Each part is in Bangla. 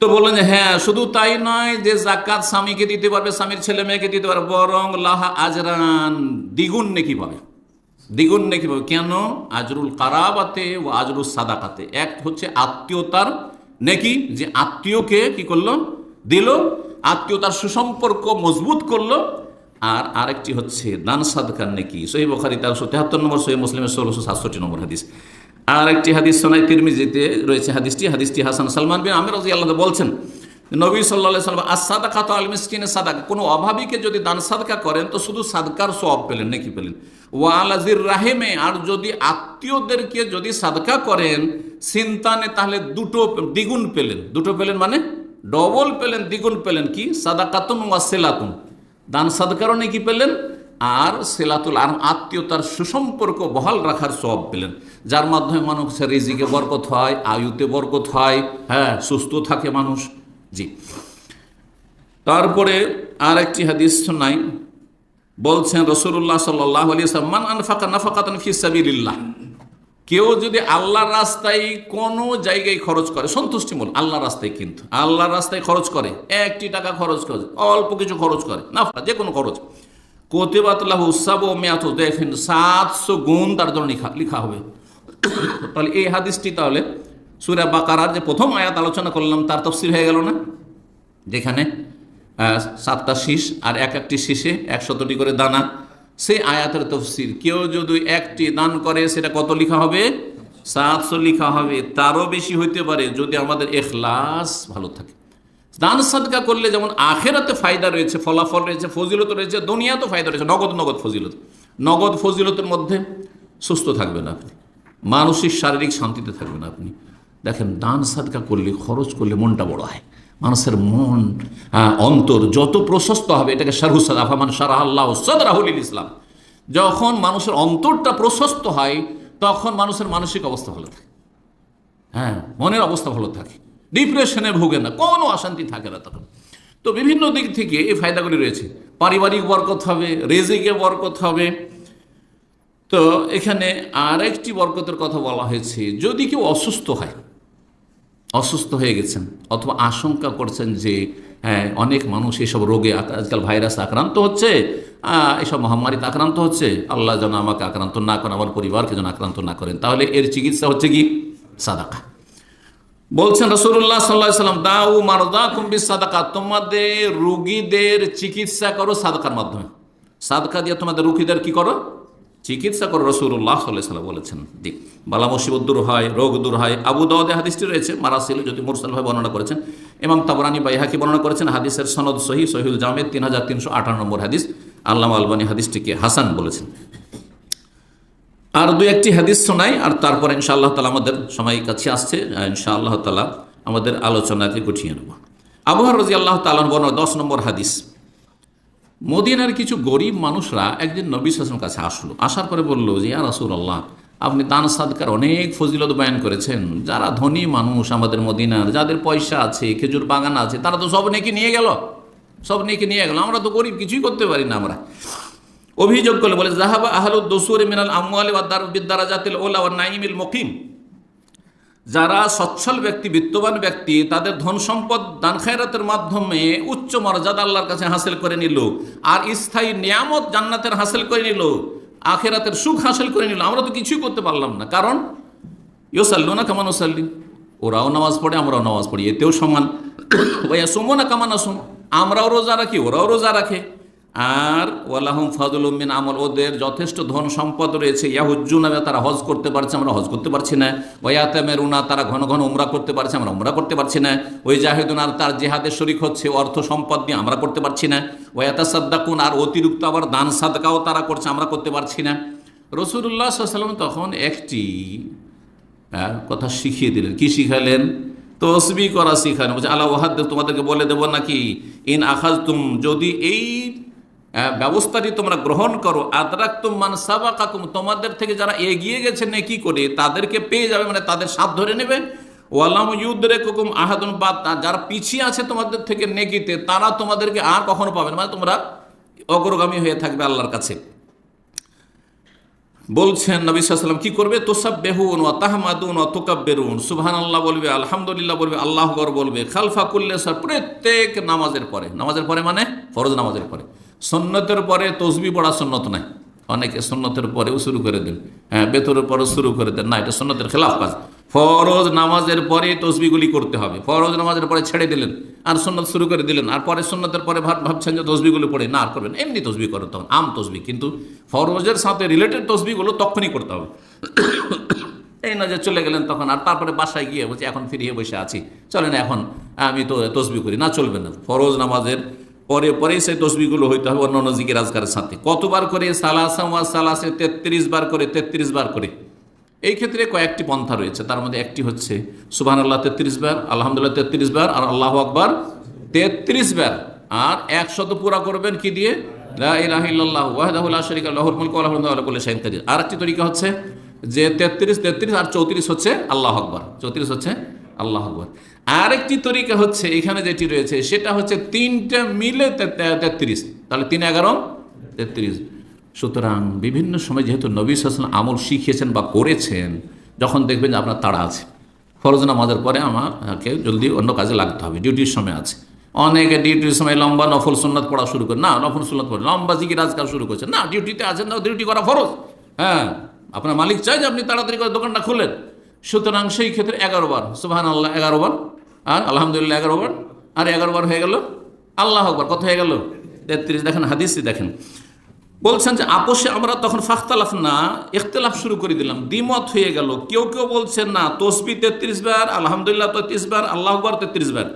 তো বললেন যে হ্যাঁ শুধু তাই নয় যে জাকাত স্বামীকে দিতে পারবে, স্বামীর ছেলে মেয়েকে দিতে পারবে, বরং লাহা আজরান। দ্বিগুণ নেকি পাবে। দ্বিগুণ নেকি পাবে। কেন? আজরুল কারাবাতে ও আজরুল সাদাকাতে। এক হচ্ছে আত্মীয়তার নেকি, যে আত্মীয়কে কি করল? দিল, আত্মীয়তার সুসম্পর্ক মজবুত করল। আর আরেকটি হচ্ছে দান সাদকার নেকি। সহি বখারি তেরোশো তেহাত্তর নম্বর সহি মুসলিমের ষোলোশো সাতষট্টি নম্বর হাদিস। আর একটি হাদিস সোনাই তিরমিজিতে রয়েছে হাদিসটি হাদিসটি হাসান সালমান বিন আমির রাজি আল্লাহ বলছেন, নবী সাল্লাহ সাল্লাম আর সাদাকা তো আল মিসকিনে সাদাকা। কোনো অভাবীকে যদি দান সাদকা করেন, তো শুধু সাদকার সব পেলেন, নাকি পেলেন? ওয়ালাজির রাহেমে আর যদি আত্মীয়দেরকে যদি সাদকা করেন, সিন্তানে তাহলে দুটো দ্বিগুণ পেলেন। দুটো পেলেন মানে? ডবল পেলেন, দ্বিগুণ পেলেন কি? সাদা সাদাকাতুন ওয়া সেলাতুন। দান সাদকারও নাকি পেলেন? আর সেলাতুল আর আত্মীয়তার সুসম্পর্ক বহাল রাখার সব পেলেন। যার মাধ্যমে মানুষের রিজিকে বরকত হয়, আয়ুতে বরকত হয় হ্যাঁ সুস্থ থাকে মানুষ। জি। তারপরে আর একটি হাদিস নাই বলছেন রসুল্লাহ সাল্লাহ আনফাকা কেউ যদি আল্লাহর রাস্তায় কোনো জায়গায় খরচ করে, সন্তুষ্টিমূলক, আল্লাহর রাস্তায় কিন্তু, আল্লাহর রাস্তায় খরচ করে, একটি টাকা খরচ করে, অল্প কিছু খরচ করে না যে কোনো খরচ কোতেবাতলাহ উৎসাব ও মেয়াত, দেখেন সাতশো গুণ তার জন্য লিখা লিখা হবে। তাহলে এই হাদিসটি তাহলে সুরা বাকারার যে প্রথম আয়াত আলোচনা করলাম, তার তফসিল হয়ে গেল না? যেখানে সাতটা শীষ আর এক একটি শীষে একশতটি করে দানা, সেই আয়াতের তফসির কেউ যদি একটি দান করে, সেটা কত লেখা হবে? সাতশো লেখা হবে। তারও বেশি হইতে পারে যদি আমাদের এখলাস ভালো থাকে। দান সাদকা করলে যেমন আখেরাতে ফায়দা রয়েছে, ফলাফল রয়েছে, ফজিলত রয়েছে, দুনিয়াতেও ফায়দা রয়েছে, নগদ নগদ ফজিলত। নগদ ফজিলতের মধ্যে সুস্থ থাকবেন আপনি, মানসিক, শারীরিক শান্তিতে থাকবেন আপনি। দেখেন, দান সাদকা করলে, খরচ করলে মনটা বড় হয়। মানুষের মন অন্তর যত প্রশস্ত হবে, এটাকে শারহুসাদ আফামান সারাহ আল্লাহ সদরাহুল ইসলাম। যখন মানুষের অন্তরটা প্রশস্ত হয়, তখন মানুষের মানসিক অবস্থা ভালো থাকে। হ্যাঁ মনের অবস্থা ভালো থাকে। ডিপ্রেশনে ভোগে না, কোনো অশান্তি থাকে না তখন। তো বিভিন্ন দিক থেকে এই ফায়দাগুলি রয়েছে। পারিবারিক বরকত হবে রেজিকে বরকত হবে। তো এখানে আরেকটি বরকতের কথা বলা হয়েছে, যদি কেউ অসুস্থ হয়, অসুস্থ হয়ে গেছেন অথবা আশঙ্কা করছেন যে হ্যাঁ অনেক মানুষ এসব রোগে আজকাল ভাইরাস আক্রান্ত হচ্ছে এসব মহামারীতে আক্রান্ত হচ্ছে, আল্লাহ যেন আমাকে আক্রান্ত না করেন, আমার পরিবারকে যেন আক্রান্ত না করেন, তাহলে এর চিকিৎসা হচ্ছে কি? সাদাকা। বলছেন রসুল্লাহ সাল্লাহ সাল্লাম, দাউ মারদা কুম্বি সাদাকা তোমাদের রুগীদের চিকিৎসা করো সাদাকার মাধ্যমে। সাদকা দিয়ে তোমাদের রুগীদের কি করো? চিকিৎসা করো রসুল্লাহ সাল্লাহ সাল্লাম বলেছেন। দি বালা মুসিবত দূর হয়, রোগ দূর হয়। আবু দাওয়াদে হাদিসটি রয়েছে, মারাসিল যদি মুরসাল ভাই বর্ণনা করেছেন। ইমাম তাবরানি বাইহাকি বর্ণনা করেছেন, হাদিসের সনদ সহি সহিউল জামেদ তিন হাজার তিনশো আঠারো নম্বর হাদিস। আল্লামা আলবানী হাদিসটিকে হাসান বলেছেন। আর দু একটি হাদিস শোনাই, আর তারপর ইনশাআল্লাহ তালা আমাদের সময় কাছে আসছে ইনশাআল্লাহ তালা আমাদের আলোচনাকে গুছিয়ে নেব। আবহাওয়ার রাজি আল্লাহ তালান বর্ণ দশ নম্বর হাদিস। মদিনার কিছু গরিব মানুষরা একদিন নবী শাসন কাছে আসলো, আসার পরে বলল যে ইয়া রাসুল আল্লাহ আপনি দান সাদকার অনেক ফজিলত বয়ান করেছেন। যারা ধনী মানুষ আমাদের মদিনার, যাদের পয়সা আছে, খেজুর বাগান আছে, তারা তো সব নেকি নিয়ে গেল। সব নেকি নিয়ে গেল। আমরা তো গরিব, কিছুই করতে পারি না আমরা। অভিযোগ করলে বলে জাহাবা আহলুদ দসুর মিনাল ওয়াদার বিদ্যারা জাতিল ওলা ওয়া নাইমিল মকিম। যারা সচ্ছল ব্যক্তি, বিত্তবান ব্যক্তি, তাদের ধন সম্পদ দান খায়রাতের মাধ্যমে উচ্চ মর্যাদা আল্লাহর কাছে হাসিল করে নিল, আর স্থায়ী নিয়ামত জান্নাতের হাসিল করে নিল, আখেরাতের সুখ হাসিল করে নিল। আমরা তো কিছুই করতে পারলাম না। কারণ ইয়োসাল্লু না কামান ওসাল্লি ওরাও নামাজ পড়ে, আমরাও নামাজ পড়ি। এতেও সমান। ওয়া সোমো না কামান আসুম আমরাও রোজা রাখি, ওরাও রোজা রাখে। আর ওয়ালাহম ফাজুল উম্মিন আমল ওদের যথেষ্ট ধন সম্পদ রয়েছে। ইয়াহুজ্জু নামে তারা হজ করতে পারছে আমরা হজ করতে পারছি না। ওয়াতে মেরুনা তারা ঘন ঘন উমরা করতে পারছে আমরা উমরা করতে পারছি না। ওই জাহিদুন আর তার জেহাদের শরিক হচ্ছে অর্থ সম্পদ নিয়ে আমরা করতে পারছি না। ওয়াতা সাদ্দাকুন আর অতিরিক্ত আবার দান সাদকাও তারা করছে আমরা করতে পারছি না। রসুল্লাহ সাল্লাম তখন একটি হ্যাঁ, কথা শিখিয়ে দিলেন। কি শিখালেন? তসবি করা শিখালেন। বলছে আল্লাহ ওয়াহাদ তোমাদেরকে বলে দেবো নাকি? ইন আখাজ তুম যদি এই ব্যবস্থাটি তোমরা গ্রহণ করো আদরাক তুম মান সাবাকাকুম, তোমাদের থেকে যারা এগিয়ে গেছে নেকি করে, তাদেরকে পেয়ে যাবে মানে তাদের সাথ ধরে নেবে। ওয়ালাম ইউদ্রে কুকুম আহাদুন, বা যারা পিছিয়ে আছে তোমাদের থেকে নেকিতে তারা তোমাদেরকে আর কখনো পাবে না মানে তোমরা অগ্রগামী হয়ে থাকবে আল্লাহর কাছে। বলছেন নবী সাল্লাম কি করবে? তোসাব বেহুন ও তাহমাদুন ও তোকাব্বেরুন। সুবহান আল্লাহ বলবে, আলহামদুলিল্লাহ, বলবে, আল্লাহ আকবর, বলবে, খালফা কুল্লে প্রত্যেক নামাজের পরে নামাজের পরে মানে ফরজ নামাজের পরে। সন্ন্যতের পরে তসবি পড়া সন্ন্যত নাই। অনেকে সন্ন্যতের পরেও শুরু করে দেন। হ্যাঁ বেতরের পরেও শুরু করে দেন। না, এটা সন্ন্যতের খেলাফ কাজ। ফরজ নামাজের পরে তসবিগুলি করতে হবে। ফরজ নামাজের পরে ছেড়ে দিলেন। আর সন্ন্যত শুরু করে দিলেন। আর পরে সন্ন্যতের পরে ভাব ভাবছেন যে তসবিগুলো পড়ে। না, আর করবেন এমনি তসবি করো তখন। আম তসবি। কিন্তু ফরজের সাথে রিলেটেড তসবিগুলো তখনই করতে হবে। এই না যে চলে গেলেন তখন। আর তারপরে বাসায় গিয়ে বলছি, এখন ফিরিয়ে বসে আছি। চলেন, এখন আমি তো তসবি করি। না, চলবে না। ফরজ নামাজের পরে পরেই সেই তসবিগুলো হইতে হবে অন্য অন্য জিকির আজকারের সাথে। কতবার করে সালাসা ওয়া সালাসে তেত্রিশ বার করে, তেত্রিশ বার করে। এই ক্ষেত্রে কয়েকটি পন্থা রয়েছে। তার মধ্যে একটি হচ্ছে সুবাহ আল্লাহ তেত্রিশ বার, আলহামদুলিল্লাহ তেত্রিশ বার, আর আল্লাহ আকবার তেত্রিশ বার। আর একশত পুরা করবেন কি দিয়ে? আর একটি তরিকা হচ্ছে যে তেত্রিশ তেত্রিশ আর চৌত্রিশ হচ্ছে আল্লাহ আকবার। চৌত্রিশ হচ্ছে আল্লাহ আকবর। আরেকটি তরিকা হচ্ছে এখানে যেটি রয়েছে, সেটা হচ্ছে তিনটা মিলে তেত্রিশ। তাহলে তিন এগারো, তেত্রিশ। সুতরাং বিভিন্ন সময় যেহেতু নবী সাসন আমল শিখিয়েছেন বা করেছেন, যখন দেখবেন যে আপনার তাড়া আছে। ফরজ নামাজের পরে আমাকে জলদি অন্য কাজে লাগতে হবে ডিউটির সময় আছে। অনেকে ডিউটির সময় লম্বা নফল সুন্নাত পড়া শুরু করে, না, নফল সুন্নাত পড়ে, লম্বা জিকির আজকাল শুরু করছে। না ডিউটিতে আছেন না ডিউটি করা ফরজ। হ্যাঁ আপনার মালিক চাই যে আপনি তাড়াতাড়ি করে দোকানটা খুলেন। সুতরাং সেই ক্ষেত্রে এগারো বার সুবাহান আল্লাহ এগারো বার, আর আলহামদুলিল্লাহ এগারো বার, আর এগারো বার হয়ে গেল, আল্লাহ আকবার, কত হয়ে গেল? তেত্রিশ, দেখেন হাদিসি দেখেন। বলছেন যে, আপোষে আমরা তখন ফাখতালাফ না, ইখতলাফ শুরু করে দিলাম, দ্বিমত হয়ে গেল। কেউ কেউ বলছেন, না, তসবি তেত্রিশ বার, আলহামদুলিল্লাহ তেত্রিশ বার, আল্লাহ আকবর তেত্রিশ বার।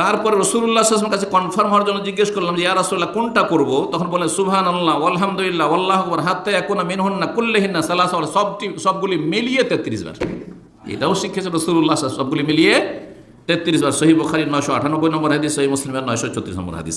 তারপরে রসুল্লাহ আসলামের কাছে কনফার্ম হওয়ার জন্য জিজ্ঞেস করলাম যে, ইয়া রাসুল্লাহ কোনটা করব? তখন বলেন সুহান আল্লাহ আলহামদুলিল্লাহ আল্লাহ আকবর হাতে একুনা মিনহন্না কুল্লেহিন্না সাল্লাহ সবটি, সবগুলি মিলিয়ে তেত্রিশ বার। এটাও শিখেছে রসুল্লাহ সবগুলি মিলিয়ে তেত্রিশ বার। সহি বখারি নয়শো আটানব্বই নম্বর হাদিস সহি মুসলিমের নয়শো চৌত্রিশ নম্বর হাদিস।